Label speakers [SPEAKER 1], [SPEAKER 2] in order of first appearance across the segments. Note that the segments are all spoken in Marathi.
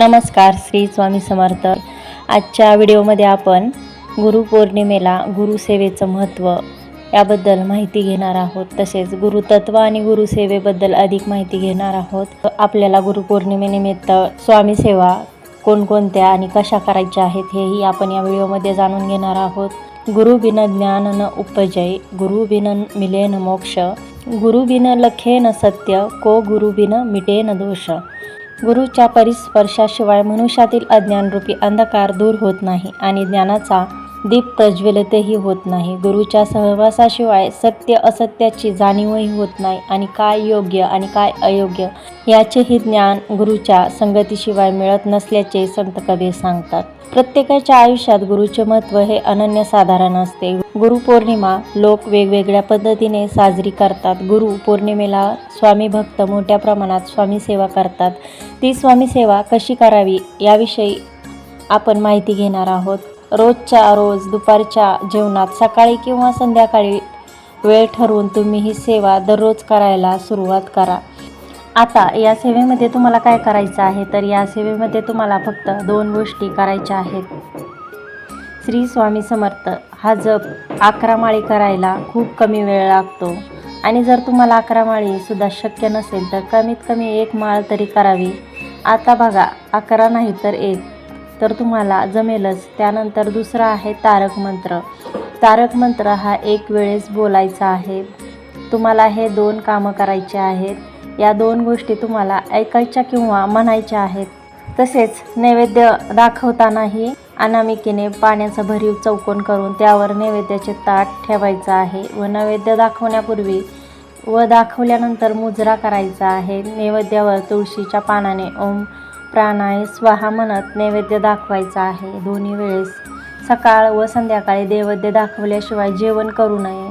[SPEAKER 1] नमस्कार श्री स्वामी समर्थ आजच्या व्हिडिओमध्ये आपण गुरुपौर्णिमेला गुरुसेवेचं महत्त्व याबद्दल माहिती घेणार आहोत तसेच गुरुतत्व आणि गुरुसेवेबद्दल अधिक माहिती घेणार आहोत आपल्याला गुरुपौर्णिमेनिमित्त स्वामी सेवा कोणकोणत्या आणि कशा करायच्या आहेत हेही आपण या व्हिडिओमध्ये जाणून घेणार आहोत गुरु गुरुबिन ज्ञान न उपजय गुरुबिन मिले न मोक्ष गुरुबिन लखे न सत्य को गुरुबिन मिटे न दोष गुरुच्या परिस्पर्शाशिवाय मनुष्यातील अज्ञानरूपी अंधकार दूर होत नाही आणि ज्ञानाचा दीप प्रज्वलितही होत नाही गुरुच्या सहवासाशिवाय सत्य असत्याची जाणीवही होत नाही आणि काय योग्य आणि काय अयोग्य याचेही ज्ञान गुरुच्या संगतीशिवाय मिळत नसल्याचे संत कबीर सांगतात प्रत्येकाच्या आयुष्यात गुरुचे महत्त्व हे अनन्यसाधारण असते गुरुपौर्णिमा लोक वेगवेगळ्या पद्धतीने साजरी करतात गुरु पौर्णिमेला स्वामी भक्त मोठ्या प्रमाणात स्वामी सेवा करतात ती स्वामी सेवा कशी करावी याविषयी आपण माहिती घेणार आहोत रोजच्या रोज दुपारच्या जेवणात सकाळी किंवा संध्याकाळी वेळ ठरवून तुम्ही ही सेवा दररोज करायला सुरुवात करा आता या सेवेमध्ये तुम्हाला काय करायचं आहे तर या सेवेमध्ये तुम्हाला फक्त दोन गोष्टी करायच्या आहेत श्री स्वामी समर्थ हा जप अकरा माळी करायला खूप कमी वेळ लागतो आणि जर तुम्हाला अकरा माळीसुद्धा शक्य नसेल तर कमीत कमी एक माळ तरी करावी आता बघा अकरा नाही तर एक तर तुम्हाला जमेलच त्यानंतर दुसरा आहे तारक मंत्र तारक मंत्र हा एक वेळेस बोलायचा आहे तुम्हाला हे दोन कामं करायचे आहेत या दोन गोष्टी तुम्हाला ऐकायच्या किंवा म्हणायच्या आहेत तसेच नैवेद्य दाखवतानाही अनामिकेने पाण्याचा भरीव चौकोन करून त्यावर नैवेद्याचे ताट ठेवायचं आहे व नैवेद्य दाखवण्यापूर्वी व दाखवल्यानंतर मुजरा करायचा आहे नैवेद्यावर तुळशीच्या पानाने ओम प्राणाय स्वाहा म्हणत नैवेद्य दाखवायचा आहे दोन्ही वेळेस सकाळ व संध्याकाळी नैवेद्य दाखवल्याशिवाय जेवण करू नये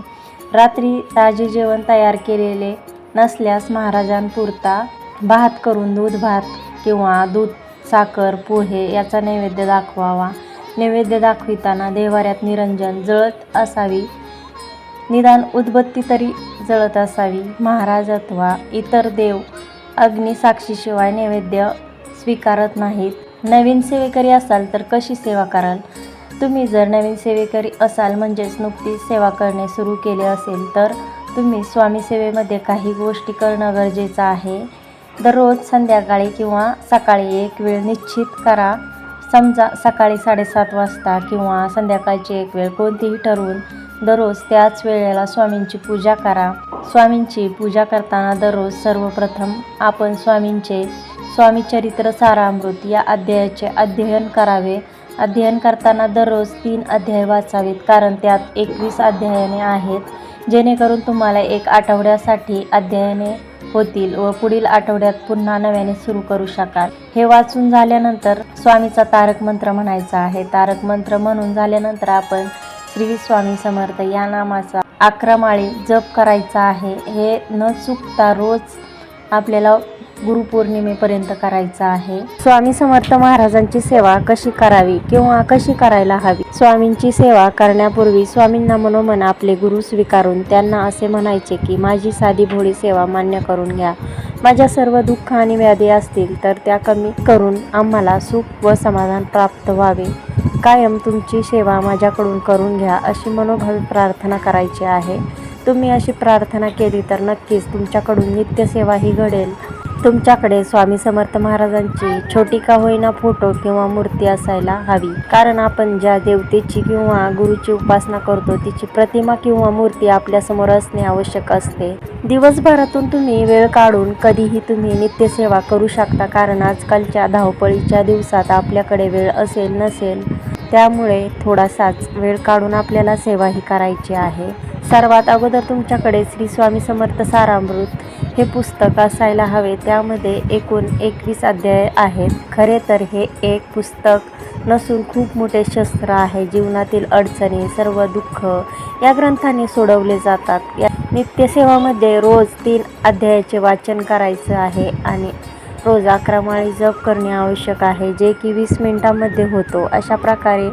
[SPEAKER 1] रात्री ताजे जेवण तयार केलेले नसल्यास महाराजांपुरता भात करून दूध भात किंवा दूध साखर पोहे याचा नैवेद्य दाखवावा नैवेद्य दाखविताना देवाऱ्यात निरंजन जळत असावी निदान उद्बत्ती तरी जळत असावी महाराज अथवा इतर देव अग्निसाक्षीशिवाय नैवेद्य स्वीकारत नाहीत नवीन सेवेकरी असाल तर कशी सेवा कराल तुम्ही जर नवीन सेवेकरी असाल म्हणजेच नुकतीच सेवा करणे सुरू केले असेल तर तुम्ही स्वामी सेवेमध्ये काही गोष्टी करणं गरजेचं आहे दररोज संध्याकाळी किंवा सकाळी एक वेळ निश्चित करा समजा सकाळी साडेसात वाजता किंवा संध्याकाळची एक वेळ कोणतीही ठरवून दररोज त्याच वेळेला स्वामींची पूजा करा स्वामींची पूजा करताना दररोज सर्वप्रथम आपण स्वामींचे स्वामी चरित्र सारामृत या अध्यायाचे अध्ययन करावे अध्ययन करताना दररोज तीन अध्याय वाचावेत कारण त्यात एकवीस अध्यायाने आहेत जेणेकरून तुम्हाला एक आठवड्यासाठी अध्ययने होतील व पुढील आठवड्यात पुन्हा नव्याने सुरू करू शकाल हे वाचून झाल्यानंतर स्वामीचा तारक मंत्र म्हणायचा आहे तारक मंत्र म्हणून झाल्यानंतर आपण श्री स्वामी समर्थ या नामाचा अकरा माळी जप करायचा आहे हे न चुकता रोज आपल्याला गुरुपौर्णिमेपर्यंत करायचा आहे स्वामी समर्थ महाराजांची सेवा कशी करावी किंवा कशी करायला हवी स्वामींची सेवा करण्यापूर्वी स्वामींना मनोमन आपले गुरु स्वीकारून त्यांना असे म्हणायचे की माझी साधी भोळी सेवा मान्य करून घ्या माझ्या सर्व दुःख आणि व्याधी असतील तर त्या कमी करून आम्हाला सुख व समाधान प्राप्त व्हावे कायम तुमची सेवा माझ्याकडून करून घ्या अशी मनोभावी प्रार्थना करायची आहे तुम्ही अशी प्रार्थना केली तर नक्कीच तुमच्याकडून नित्यसेवा ही घडेल तुमच्याकडे स्वामी समर्थ महाराजांची छोटी का होईना फोटो किंवा मूर्ती असायला हवी कारण आपण ज्या देवतेची किंवा गुरुची उपासना करतो तिची प्रतिमा किंवा मूर्ती आपल्या समोर असणे आवश्यक असते दिवसभरातून तुम्ही वेळ काढून कधीही तुम्ही नित्यसेवा करू शकता कारण आजकालच्या धावपळीच्या दिवसात आपल्याकडे वेळ असेल नसेल त्यामुळे थोडासाच वेळ काढून आपल्याला सेवाही करायची आहे सर्वात अगोदर तुमच्याकडे श्री स्वामी समर्थ सारामृत हे पुस्तक असायला हवे त्यामध्ये एकूण एकवीस अध्याय आहेत खरे तर हे एक पुस्तक नसून खूप मोठे शस्त्र आहे जीवनातील अडचणी सर्व दुःख या ग्रंथाने सोडवले जातात या नित्यसेवामध्ये रोज तीन अध्यायाचे वाचन करायचं आहे आणि रोज अकरा जप करणे आवश्यक आहे जे की वीस मिनिटांमध्ये होतो अशा प्रकारे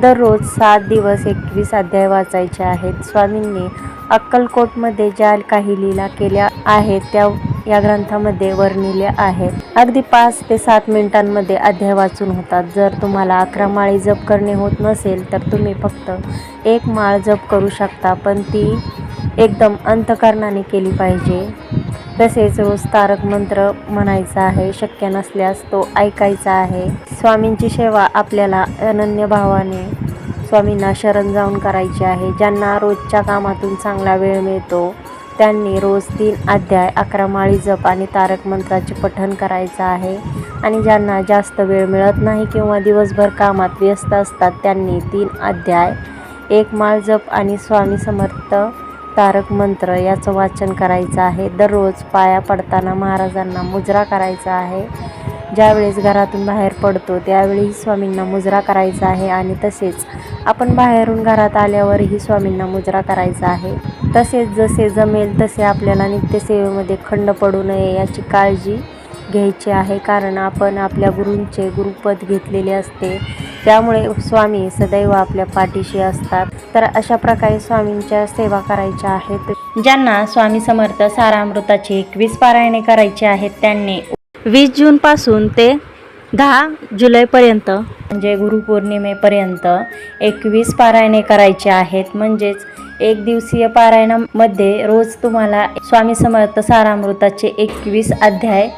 [SPEAKER 1] दररोज सात दिवस एकवीस अध्याय वाचायचे आहेत स्वामींनी अक्कलकोटमध्ये ज्या काही लीला केल्या आहेत त्या या ग्रंथामध्ये वर्णिल्या आहेत अगदी पाच ते सात मिनिटांमध्ये अध्याय वाचून होतात जर तुम्हाला अकरा माळी जप करणे होत नसेल तर तुम्ही फक्त एक माळ जप करू शकता पण ती एकदम अंतकरणाने केली पाहिजे तसेच रोज तारक मंत्र म्हणायचा आहे शक्य नसल्यास तो ऐकायचा आहे स्वामींची सेवा आपल्याला अनन्य भावाने स्वामींना शरण जाऊन करायचे आहे ज्यांना रोजच्या कामातून चांगला वेळ मिळतो त्यांनी रोज तीन अध्याय अकरा माळी जप आणि तारक मंत्राचे पठण करायचं आहे आणि ज्यांना जास्त वेळ मिळत नाही किंवा दिवसभर कामात व्यस्त असतात त्यांनी तीन अध्याय एक माळ जप आणि स्वामी समर्थ तारक मंत्र याचं वाचन करायचं आहे दररोज पाया पडताना महाराजांना मुजरा करायचा आहे ज्यावेळेस घरातून बाहेर पडतो त्यावेळीही स्वामींना मुजरा करायचा आहे आणि तसेच आपण बाहेरून घरात आल्यावरही स्वामींना मुजरा करायचा आहे तसेच जसे जमेल तसे आपल्याला नित्यसेवेमध्ये खंड पडू नये याची काळजी घ्यायची आहे कारण आपण आपल्या गुरूंचे गुरुपद घेतलेले असते त्यामुळे स्वामी सदैव आपल्या पाठीशी असतात तर अशा प्रकारे स्वामींच्या सेवा करायच्या आहेत ज्यांना स्वामी समर्थ सारामृताची एकवीस पारायणे करायची आहेत त्यांनी वीस जूनपासून ते दहा जुलैपर्यंत म्हणजे गुरुपौर्णिमेपर्यंत एकवीस पारायणे करायचे आहेत म्हणजेच एक दिवसीय पारायणामध्ये रोज तुम्हाला स्वामी समर्थ सारामृताचे एकवीस अध्याय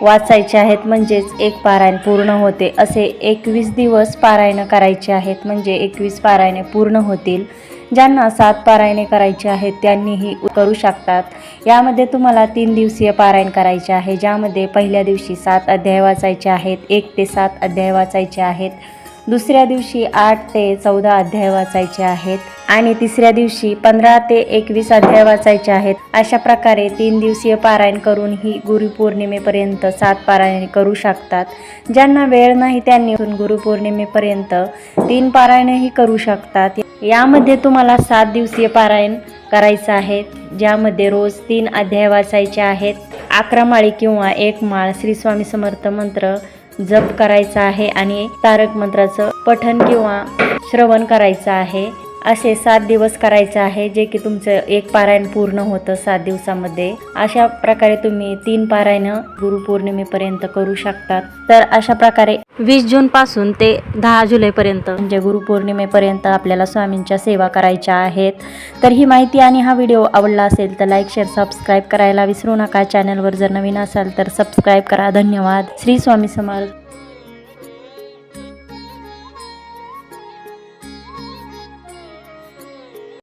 [SPEAKER 1] वाचायचे आहेत म्हणजेच एक पारायण पूर्ण होते असे एकवीस दिवस पारायणं करायचे आहेत म्हणजे एकवीस पारायणे पूर्ण होतील ज्यांना सात पारायणे करायचे आहेत त्यांनीही करू शकतात यामध्ये तुम्हाला तीन दिवसीय पारायण करायचे आहे ज्यामध्ये पहिल्या दिवशी सात अध्याय वाचायचे आहेत एक ते सात अध्याय वाचायचे आहेत दुसऱ्या दिवशी आठ ते चौदा अध्याय वाचायचे आहेत आणि तिसऱ्या दिवशी पंधरा ते एकवीस अध्याय वाचायचे आहेत अशा प्रकारे तीन दिवसीय पारायण करून ही गुरुपौर्णिमेपर्यंत सात पारायण करू शकतात ज्यांना वेळ नाही त्यांनी गुरुपौर्णिमेपर्यंत तीन पारायणही करू शकतात यामध्ये तुम्हाला सात दिवसीय पारायण करायचं आहे ज्यामध्ये रोज तीन अध्याय वाचायचे आहेत अकरा माळी किंवा एक माळ श्री स्वामी समर्थ मंत्र जप करायचा आहे आणि तारक मंत्राचं पठन किंवा श्रवण करायचं आहे असे सात दिवस करायचे आहे जे की तुमचं एक पारायण पूर्ण होतं सात दिवसामध्ये अशा प्रकारे तुम्ही तीन पारायणं गुरुपौर्णिमेपर्यंत करू शकतात तर अशा प्रकारे वीस जून पासून ते दहा जुलैपर्यंत म्हणजे गुरुपौर्णिमेपर्यंत आपल्याला स्वामींच्या सेवा करायच्या आहेत तर ही माहिती आणि हा व्हिडिओ आवडला असेल तर लाईक शेअर सबस्क्राईब करायला विसरू नका चॅनलवर जर नवीन असाल तर सबस्क्राईब करा धन्यवाद श्री स्वामी समर्थ